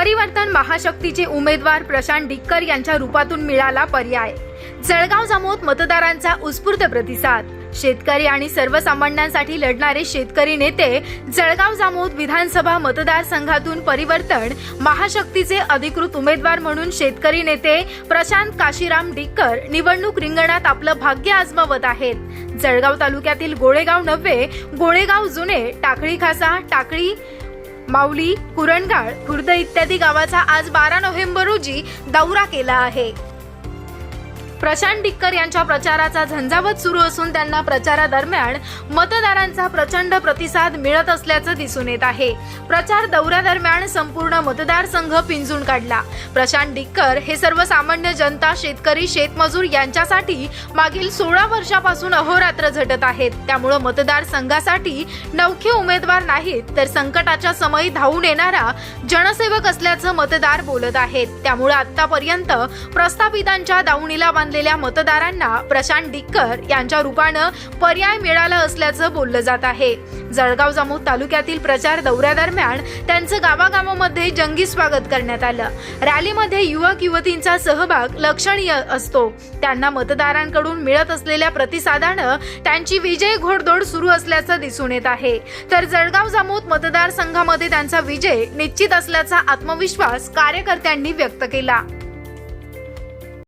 परिवर्तन महाशक्तीचे उमेदवार प्रशांत डिक्कर यांच्या रूपातून मिळाला पर्याय. जळगाव जमोत मतदारांचा उत्स्फूर्त प्रतिसाद. शेतकरी आणि सर्वसामान्यांसाठी लढणारे शेतकरी नेते जळगाव जामोद विधानसभा मतदारसंघातून परिवर्तन महाशक्तीचे अधिकृत उमेदवार म्हणून शेतकरी नेते प्रशांत काशीराम डिक्कर निवडणूक रिंगणात आपलं भाग्य आजमावत आहेत. जळगाव तालुक्यातील गोळेगाव नव्हे गोळेगाव जुने टाकळी खासा टाकळी माऊली कुरणगाळ खुर्द इत्यादी गावाचा आज बारा नोव्हेंबर रोजी दौरा केला आहे. प्रशांत डिक्कर यांच्या प्रचाराचा झंझावत सुरू असून त्यांना प्रचारादरम्यान मतदारांचा प्रचंड प्रतिसाद मिळत असल्याचं दिसून येत आहे. प्रचार दौऱ्यादरम्यान संपूर्ण मतदारसंघ पिंजून काढला. प्रशांत डिक्कर हे सर्वसामान्य जनता शेतकरी शेतमजूर यांच्यासाठी मागील सोळा वर्षापासून अहोरात्र झटत आहेत. त्यामुळं मतदारसंघासाठी नवखे उमेदवार नाहीत तर संकटाच्या समयी धावून येणारा जनसेवक असल्याचं मतदार बोलत आहेत. त्यामुळे आतापर्यंत प्रस्थापितांच्या दावणीला बांधलेल्या मतदारांना प्रशांत डिक्कर यांच्या रूपानं पर्याय मिळाला असल्याचं बोललं जात आहे. जळगाव जामोद तालुक्यातील प्रचार दौऱ्यादरम्यान त्यांचं गावागावामध्ये जंगी स्वागत करण्यात आलं. रॅलीमध्ये युवक युवतींचा सहभाग लक्षणीय असतो. त्यांना मतदारांकडून मिळत असलेल्या प्रतिसादानं त्यांची विजय घोडदोड सुरू असल्याचं दिसून येत आहे. तर जळगाव जामोद मतदारसंघामध्ये त्यांचा विजय निश्चित असल्याचा आत्मविश्वास कार्यकर्त्यांनी व्यक्त केला.